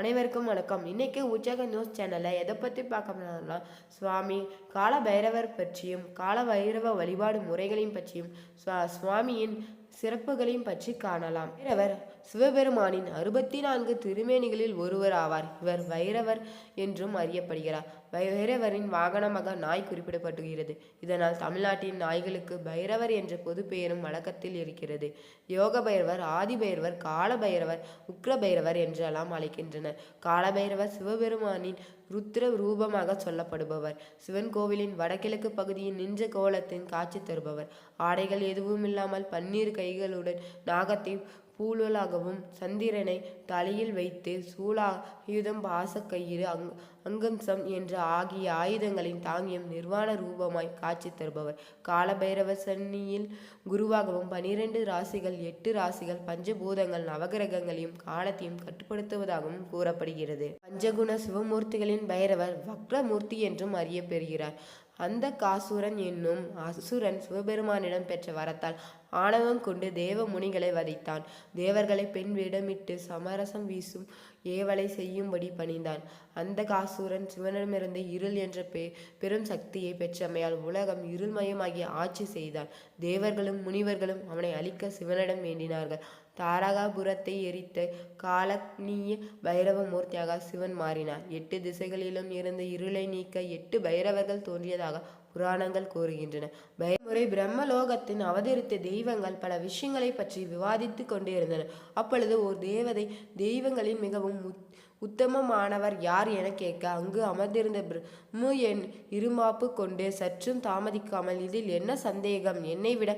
அனைவருக்கும் வணக்கம். இன்னைக்கு உற்சாக நியூஸ் சேனல்ல எதை பத்தி பார்க்க சுவாமி கால பைரவர் பற்றியும் கால பைரவ வழிபாடு முறைகளையும் பற்றியும் சுவாமியின் சிறப்புகளையும் பற்றி காணலாம். பைரவர் சிவபெருமானின் அறுபத்தி நான்கு திருமேனிகளில் ஒருவர் ஆவார். இவர் வைரவர் என்றும் அறியப்படுகிறார். பைரவரின் வாகனமாக நாய் குறிப்பிடப்படுகிறது இதனால் தமிழ்நாட்டின் நாய்களுக்கு பைரவர் என்ற பொது பெயரும் வழக்கத்தில் இருக்கிறது. யோக பைரவர் ஆதி பைரவர் கால பைரவர் உக்ர பைரவர் என்றெல்லாம் அழைக்கின்றனர். காலபைரவர் சிவபெருமானின் ருத்ர ரூபமாக சொல்லப்படுபவர். சிவன் கோவிலின் வடகிழக்கு பகுதியில் நின்ற கோலத்தின் காட்சி தருபவர். ஆடைகள் எதுவும் இல்லாமல் பன்னீர் கைகளுடன் நாகத்தை பூலுலாகவும் சந்திரனை தலையில் வைத்து சூலாயுதம் பாசக்கயிறு அங் அங்கம்சம் என்ற ஆகிய ஆயுதங்களின் தாங்கியம் நிர்வாண ரூபமாய் காட்சி தருபவர். காலபைரவ சன்னியில் குருவாகவும் பனிரெண்டு ராசிகள் எட்டு ராசிகள் பஞ்சபூதங்கள் நவகிரகங்களையும் காலத்தையும் கட்டுப்படுத்துவதாகவும் கூறப்படுகிறது. பஞ்சகுண சிவமூர்த்திகளின் பைரவர் வக்ரமூர்த்தி என்றும் அறியப்பெறுகிறார் அந்த காசூரன் என்னும் அசுரன் சிவபெருமானிடம் பெற்ற வரத்தால் ஆணவம் கொண்டு தேவ முனிகளை வதைத்தான். தேவர்களை பெண் வேடமிட்டு சமரசம் வீசும் ஏவலை செய்யும்படி பணிந்தான். அந்த காசூரன் சிவனிடமிருந்து இருள் என்ற பெ பெரும் சக்தியை பெற்றமையால் உலகம் இருள்மயமாகி ஆட்சி செய்தான். தேவர்களும் முனிவர்களும் அவனை அழிக்க சிவனிடம் வேண்டினார்கள். தாரகாபுரத்தை எரித்த காலக்னிய பைரவ மூர்த்தியாக சிவன் மாறினார். எட்டு திசைகளிலும் இருந்த இருளை நீக்க எட்டு பைரவர்கள் தோன்றியதாக புராணங்கள் கூறுகின்றன. முறை பிரம்மலோகத்தின் அவதரித்த தெய்வங்கள் பல விஷயங்களை பற்றி விவாதித்து கொண்டே இருந்தன அப்பொழுது ஒரு தேவதை தெய்வங்களில் மிகவும் உத்- உத்தமமானவர் யார் என கேட்க அங்கு அமர்ந்திருந்த பிரம்மு என் இருமாப்பு கொண்டு சற்றும் தாமதிக்காமல் இதில் என்ன சந்தேகம்? என்னை விட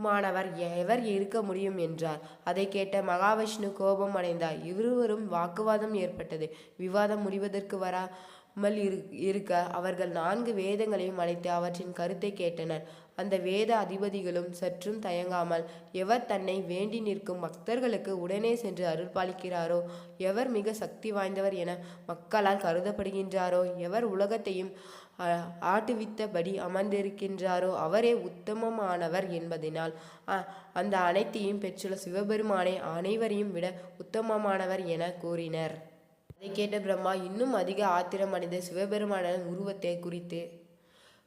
மாணவர் எவர் இருக்க முடியும் என்றார். அதை கேட்ட மகாவிஷ்ணு கோபம் அடைந்தார். இருவரும் வாக்குவாதம் ஏற்பட்டது. விவாதம் முடிவதற்கு வரா மல் இரு இருக்க அவர்கள் நான்கு வேதங்களையும் அழைத்து அவற்றின் கருத்தை கேட்டனர். அந்த வேத அதிபதிகளும் சற்றும் தயங்காமல் எவர் தன்னை வேண்டி நிற்கும் பக்தர்களுக்கு உடனே சென்று அருள்பாலிக்கிறாரோ எவர் மிக சக்தி வாய்ந்தவர் என மக்களால் கருதப்படுகின்றாரோ? எவர் உலகத்தையும் ஆட்டுவித்தபடி அமர்ந்திருக்கின்றாரோ? அவரே உத்தமமானவர் என்பதனால் அந்த அனைத்தையும் பெற்றுள்ள சிவபெருமானை அனைவரையும் விட உத்தமமானவர் என கூறினர். அதை கேட்ட பிரம்மா இன்னும் அதிக ஆத்திரம் அடைந்த சிவபெருமானின் உருவத்தை குறித்து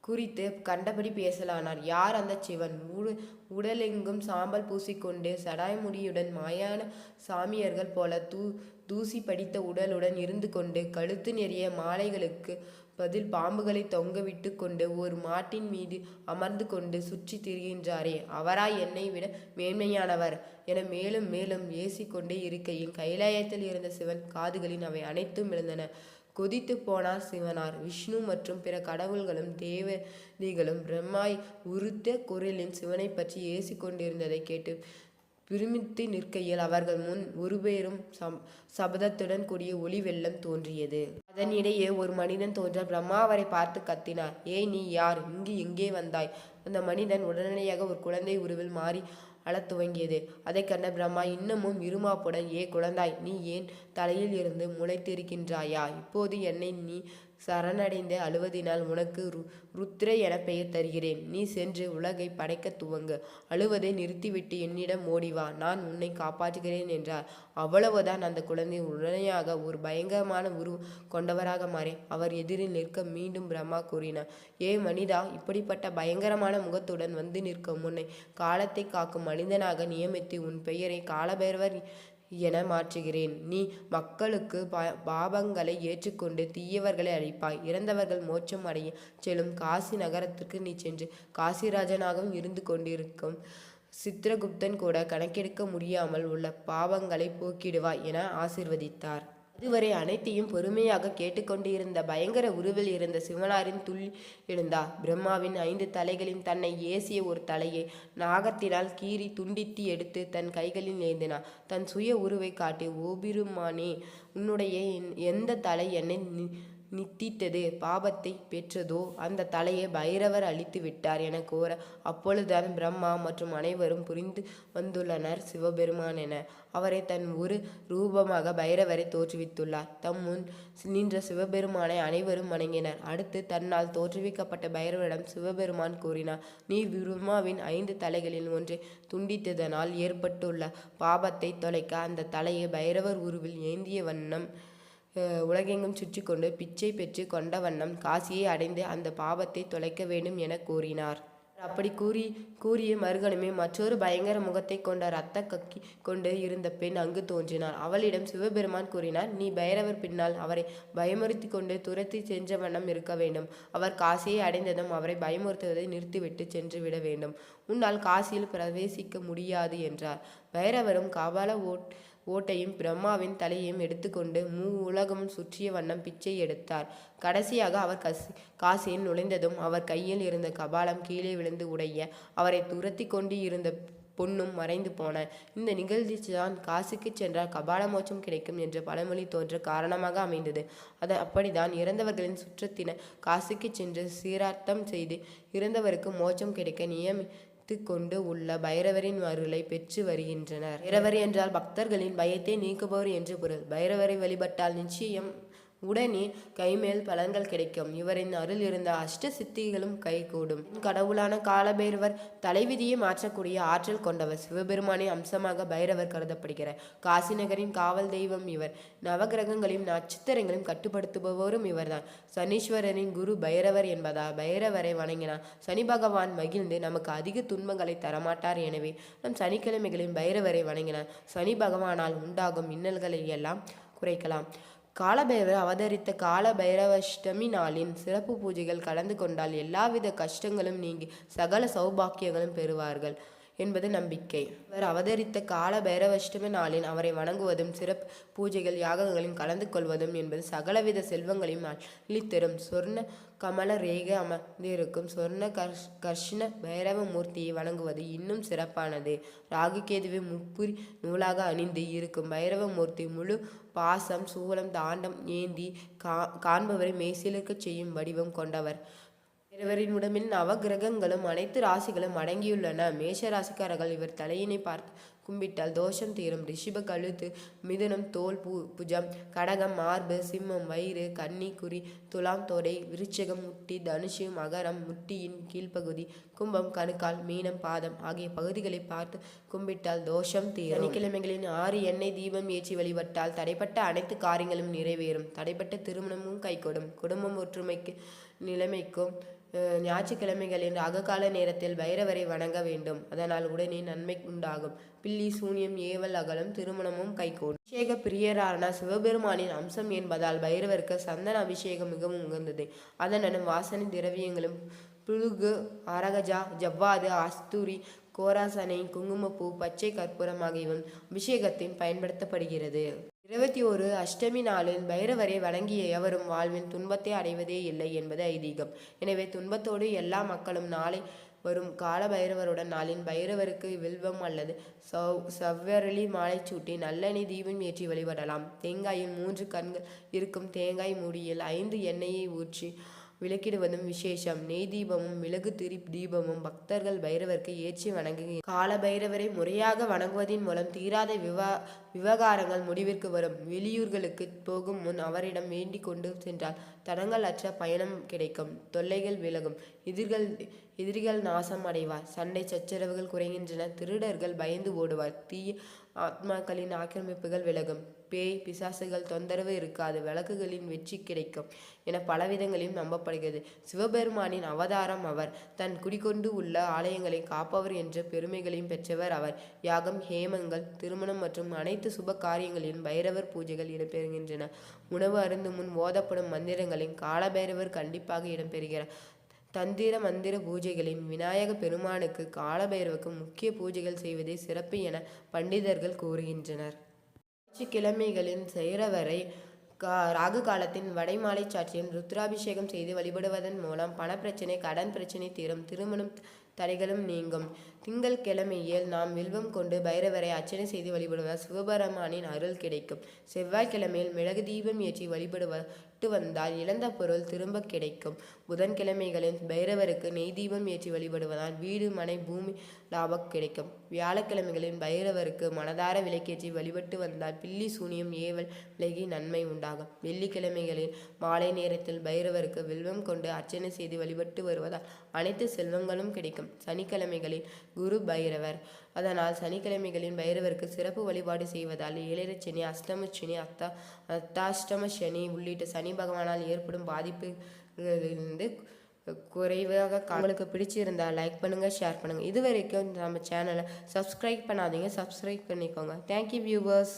குறித்து கண்டபடி பேசலானார். யார் அந்த சிவன்? உடு உடலெங்கும் சாம்பல் பூசிக்கொண்டு சடாய்முடியுடன் மாயான சாமியர்கள் போல தூ தூசி படித்த உடலுடன் இருந்து கொண்டு கழுத்து நிறைய மாலைகளுக்கு பதில் பாம்புகளை தொங்கவிட்டு கொண்டு ஒரு மாட்டின் மீது அமர்ந்து கொண்டு சுற்றி திரிகின்றாரே. அவராய் என்னை விட மேன்மையானவர் என மேலும் மேலும் ஏசிக்கொண்டே இருக்கையில் கைலாயத்தில் இருந்த சிவன் காதுகளின் அவை அனைத்தும் விழுந்தன. கொதித்து போனார் சிவனார். விஷ்ணு மற்றும் பிற கடவுள்களும் தேவதைகளும் பிரம்மாய் உருத்த குரலின் சிவனை பற்றி ஏசிக்கொண்டிருந்ததை கேட்டு விரும்பித்து நிற்கையில் அவர்கள் முன் ஒருபேரும் சம் சபதத்துடன் கூடிய ஒளி வெள்ளம் தோன்றியது. அதனிடையே ஒரு மனிதன் தோன்ற பிரம்மா அவரை பார்த்து கத்தினார். ஏய் நீ யார்? இங்கு எங்கே வந்தாய்? அந்த மனிதன் உடனடியாக ஒரு குழந்தை உருவில் மாறி அழத் துவங்கியது. அதை கண்ட பிரம்மா இன்னமும் இருமாப்புடன் ஏ குழந்தாய் நீ ஏன் தலையில் இருந்து முளைத்திருக்கின்றாயா? இப்போது என்னை நீ சரணடைந்து அழுவதினால் உனக்கு ரு ருத்ர என பெயர் தருகிறேன். நீ சென்று உலகை படைக்க துவங்கு. அழுவதை நிறுத்திவிட்டு என்னிடம் ஓடி வா. நான் உன்னை காப்பாற்றுகிறேன் என்றார். அவ்வளவுதான் அந்த குழந்தை உடனடியாக ஒரு பயங்கரமான உரு கொண்டவராக மாறி அவர் எதிரில் நிற்க மீண்டும் பிரம்மா கூறினார். ஏ மனிதா இப்படிப்பட்ட பயங்கரமான முகத்துடன் வந்து நிற்கும் உன்னை காலத்தை காக்கும் மனிதனாக நியமித்து உன் பெயரை காலபைரவர் என மாற்றுகிறேன். நீ மக்களுக்கு பா- பாபங்களை ஏற்றுக்கொண்டு தீயவர்களை அழிப்பாய். இறந்தவர்கள் மோட்சம் அடைய செல்லும் காசி நகரத்திற்கு நீ சென்று காசிராஜனாகவும் இருந்து கொண்டிருக்கும் சித்திரகுப்தன் கூட கணக்கெடுக்க முடியாமல் உள்ள பாவங்களை போக்கிடுவாய் என ஆசிர்வதித்தார். அதுவரை அனைத்தையும் பொறுமையாக கேட்டுக்கொண்டிருந்த பயங்கர உருவில் இருந்த சிவனாரின் துள்ளி எழுந்தார் பிரம்மாவின் ஐந்து தலைகளின் தன்னை ஏசிய ஒரு தலையை நாகத்தினால் கீறி துண்டித்து எடுத்து தன் கைகளில் ஏந்தினார் தன் சுய உருவை காட்டி ஓபிருமானே உன்னுடைய என்- எந்த தலை என்னை நித்தித்தது. பாபத்தை பெற்றதோ அந்த தலையை பைரவர் அழித்து விட்டார் என கூற அப்பொழுதுதான் பிரம்மா மற்றும் அனைவரும் புரிந்து வந்துள்ளனர் சிவபெருமான் என. அவரை தன் ஒரு ரூபமாக பைரவரை தோற்றுவித்துள்ளார். தம் முன் நின்ற சிவபெருமானை அனைவரும் வணங்கினர். அடுத்து தன்னால் தோற்றுவிக்கப்பட்ட பைரவரிடம் சிவபெருமான் கூறினார் நீ பிரம்மாவின் ஐந்து தலைகளில் ஒன்றை துண்டித்ததனால் ஏற்பட்டுள்ள பாபத்தை தொலைக்க அந்த தலையை பைரவர் உருவில் ஏந்திய வண்ணம் உலகெங்கும் சுற்றி கொண்டு பிச்சை பெற்று கொண்ட வண்ணம் காசியை அடைந்து அந்த பாவத்தை தொலைக்க வேண்டும் என கூறினார். அப்படி கூறி கூறிய மறுகணமே மற்றொரு பயங்கர முகத்தை கொண்ட இரத்த கக்கி கொண்டு இருந்த பெண் அங்கு தோன்றினார் அவளிடம் சிவபெருமான் கூறினார் நீ பைரவர் பின்னால் அவரை பயமுறுத்தி கொண்டு துரத்தி சென்ற வண்ணம் இருக்க வேண்டும். அவர் காசியை அடைந்ததும் அவரை பயமுறுத்துவதை நிறுத்திவிட்டு சென்று விட வேண்டும். உன்னால் காசியில் பிரவேசிக்க முடியாது என்றார். பைரவரும் கபால ஓட் ஓட்டையும் பிரம்மாவின் தலையையும் எடுத்துக்கொண்டு மூ உலகமும் சுற்றிய வண்ணம் பிச்சை எடுத்தார். கடைசியாக அவர் கசி காசியில் நுழைந்ததும் அவர் கையில் இருந்த கபாலம் கீழே விழுந்து உடைய அவரை துரத்தி கொண்டு இருந்த பொண்ணும் மறைந்து போன. இந்த நிகழ்ச்சி தான் காசுக்கு சென்றால் கபால மோட்சம் கிடைக்கும் என்ற பழமொழி தோன்ற காரணமாக அமைந்தது. அது அப்படிதான் இறந்தவர்களின் சுற்றத்தினர் காசுக்கு சென்று சீரார்த்தம் செய்து இறந்தவருக்கு மோட்சம் கிடைக்க நியமி நியமித்து கொண்டு உள்ள பைரவரின் அருளை பெற்று வருகின்றனர். பைரவர் என்றால் பக்தர்களின் பயத்தை நீக்குபவர் என்று பொருள். பைரவரை வழிபட்டால் நிச்சயம் உடனே கைமேல் பலன்கள் கிடைக்கும். இவரின் அருள் இருந்த அஷ்ட சித்திகளும் கைகூடும். கடவுளான காலபைரவர் தலைவிதியை மாற்றக்கூடிய ஆற்றல் கொண்டவர். சிவபெருமானை அம்சமாக பைரவர் கருதப்படுகிறார். காசி நகரின் காவல் தெய்வம் இவர். நவகிரகங்களையும் நட்சத்திரங்களையும் கட்டுப்படுத்துபவரும் இவர்தான். சனீஸ்வரரின் குரு பைரவர் என்பதால் பைரவரை வணங்கினார். சனி பகவான் மகிழ்ந்து நமக்கு அதிக துன்பங்களை தரமாட்டார் எனவே நம் சனிக்கிழமைகளில் பைரவரை வணங்கினார். சனி பகவானால் உண்டாகும் இன்னல்களை எல்லாம் குறைக்கலாம். காலபைரவர் அவதரித்த கால பைரவஷ்டமி நாளின் சிறப்பு பூஜைகள் கலந்து கொண்டால் எல்லாவித கஷ்டங்களும் நீங்கி சகல சௌபாக்கியங்களும் பெறுவார்கள். என்பது நம்பிக்கை. அவர் அவதரித்த கால பைரவஷ்டமி நாளில் அவரை வணங்குவதும் சிறப்பு பூஜைகள் யாகங்களில் கலந்து கொள்வதும் என்பது சகலவித செல்வங்களையும் அளித்தரும் சொர்ண கமல ரேக அமர்ந்திருக்கும் சொர்ண கர்ஷ் கர்ஷ்ண பைரவ மூர்த்தியை வணங்குவது இன்னும் சிறப்பானது. ராகுகேதுவை முப்புரி நூலாக அணிந்து இருக்கும் பைரவ மூர்த்தி முழு பாசம் சூலம் தாண்டம் ஏந்தி கா காண்பவரை மெய்சிலிருக்கச் செய்யும் வடிவம் கொண்டவர். இவரின் உடம்பில் நவகிரகங்களும் அனைத்து ராசிகளும் அடங்கியுள்ளன. மேஷ ராசிக்காரர்கள் இவர் தலையினை பார்த்து கும்பிட்டால் தோஷம் தீரும். ரிஷிப கழுத்து மிதுனம் தோல் பூ புஜம் கடகம் மார்பு சிம்மம் வயிறு கன்னி குறி துலாம் தொடை விருச்சகம் முட்டி தனுஷு மகரம் முட்டியின் கீழ்ப்பகுதி கும்பம் கணுக்கால் மீனம் பாதம் ஆகிய பகுதிகளை பார்த்து கும்பிட்டால் தோஷம் தீரும். சனிக்கிழமைகளின் ஆறு எண்ணெய் தீபம் ஏற்றி வழிபட்டால் தடைப்பட்ட அனைத்து காரியங்களும் நிறைவேறும். தடைப்பட்ட திருமணமும் கைகூடும். குடும்பம் ஒற்றுமைக்கு நிலைமைக்கும் ஞாயிற்றுக்கிழமைகளின் அககால நேரத்தில் பைரவரை வணங்க வேண்டும். அதனால் உடனே நன்மை உண்டாகும். பில்லி சூனியம் ஏவல் அகலம் திருமணமும் கைகூடும். அபிஷேக பிரியரான சிவபெருமானின் அம்சம் என்பதால் பைரவருக்கு சந்தன அபிஷேகம் மிகவும் உகந்தது. அதனுடன் வாசனை திரவியங்களும் புழுகு அரகஜா ஜவ்வாது அஸ்தூரி கோராசனை குங்குமப்பூ பச்சை கற்பூரம் ஆகியவும் அபிஷேகத்தின் பயன்படுத்தப்படுகிறது. இருபத்தி ஒரு அஷ்டமி நாளில் பைரவரை வணங்கிய எவரும் வாழ்வில் துன்பத்தை அடைவதே இல்லை என்பது ஐதீகம். எனவே துன்பத்தோடு எல்லா மக்களும் நாளை வரும் கால பைரவருடன் நாளின் பைரவருக்கு வில்வம் அல்லது சவ் செவ்வரளி மாலை சூட்டி நல்லெண்ணெய் தீபம் ஏற்றி வழிபடலாம். தேங்காயில் மூன்று கண்கள் இருக்கும் தேங்காய் மூடியில் ஐந்து எண்ணெயை ஊற்றி விளக்கிடுவதும் விசேஷம். நெய் தீபமும் மிளகு திரி தீபமும் பக்தர்கள் பைரவருக்கு ஏற்றி வணங்கு கால பைரவரை முறையாக வணங்குவதின் மூலம் தீராத விவா விவகாரங்கள் முடிவிற்கு வரும். வெளியூர்களுக்கு போகும் முன் அவரிடம் வேண்டிக் கொண்டு சென்றால் தடங்கள் அற்ற பயணம் கிடைக்கும். தொல்லைகள் விலகும். எதிர்கள் எதிரிகள் நாசம் அடைவார். சண்டை சச்சரவுகள் குறைகின்றன. திருடர்கள் பயந்து ஓடுவார். தீய ஆத்மாக்களின் ஆக்கிரமிப்புகள் விலகும். பேய் பிசாசுகள் தொந்தரவு இருக்காது. விளக்குகளின் வெற்றி கிடைக்கும் என பலவிதங்களிலும் நம்பப்படுகிறது. சிவபெருமானின் அவதாரம் அவர். தன் குடிகொண்டு உள்ள ஆலயங்களை காப்பவர் என்ற பெருமைகளையும் பெற்றவர் அவர். யாகம் ஹேமங்கள் திருமணம் மற்றும் அனைத்து சுப காரியங்களிலும் பைரவர் பூஜைகள் இடம்பெறுகின்றன. உணவு அருந்து முன் ஓதப்படும் மந்திரங்களின் காலபைரவர் கண்டிப்பாக இடம்பெறுகிறார். தந்திர மந்திர பூஜைகளின் விநாயக பெருமானுக்கு காலபைரவுக்கு முக்கிய பூஜைகள் செய்வதே சிறப்பு என பண்டிதர்கள் கூறுகின்றனர். கிழமைகளின் செய்கிறவரை கா ராகு காலத்தின் வடைமாலை சாட்சியம் ருத்ராபிஷேகம் செய்து வழிபடுவதன் மூலம் பணப்பிரச்சனை கடன் பிரச்சனை தீரும் திருமணம் தடைகளும் நீங்கும். திங்கள் கிழமையில் நாம் வில்வம் கொண்டு பைரவரை அர்ச்சனை செய்து வழிபடுவதால் சிவபெருமானின் அருள் கிடைக்கும். செவ்வாய்க்கிழமையில் மிளகு தீபம் ஏற்றி வழிபடுவட்டு வந்தால் இழந்த பொருள் திரும்ப கிடைக்கும். புதன்கிழமைகளில் பைரவருக்கு நெய் தீபம் ஏற்றி வழிபடுவதால் வீடு மனை பூமி லாபம் கிடைக்கும். வியாழக்கிழமைகளில் பைரவருக்கு மனதார விளக்கேற்றி வழிபட்டு வந்தால் பில்லி சூனியம் ஏவல் விலகி நன்மை உண்டாகும். வெள்ளிக்கிழமைகளில் மாலை நேரத்தில் பைரவருக்கு வில்வம் கொண்டு அர்ச்சனை செய்து வழிபட்டு வருவதால் அனைத்து செல்வங்களும் கிடைக்கும். சனிக்கிழமைகளில் குரு பைரவர். அதனால் சனிக்கிழமைகளின் பைரவருக்கு சிறப்பு வழிபாடு செய்வதால் ஏழரை சனி அஷ்டம சனி அத்தா அத்தாஷ்டம சனி உள்ளிட்ட சனி பகவானால் ஏற்படும் பாதிப்பு வந்து குறைவாக உங்களுக்கு பிடிச்சிருந்தா லைக் பண்ணுங்கள் ஷேர் பண்ணுங்கள் இது வரைக்கும் நம்ம சேனலை சப்ஸ்கிரைப் பண்ணாதீங்க. சப்ஸ்கிரைப் பண்ணிக்கோங்க. Thank you viewers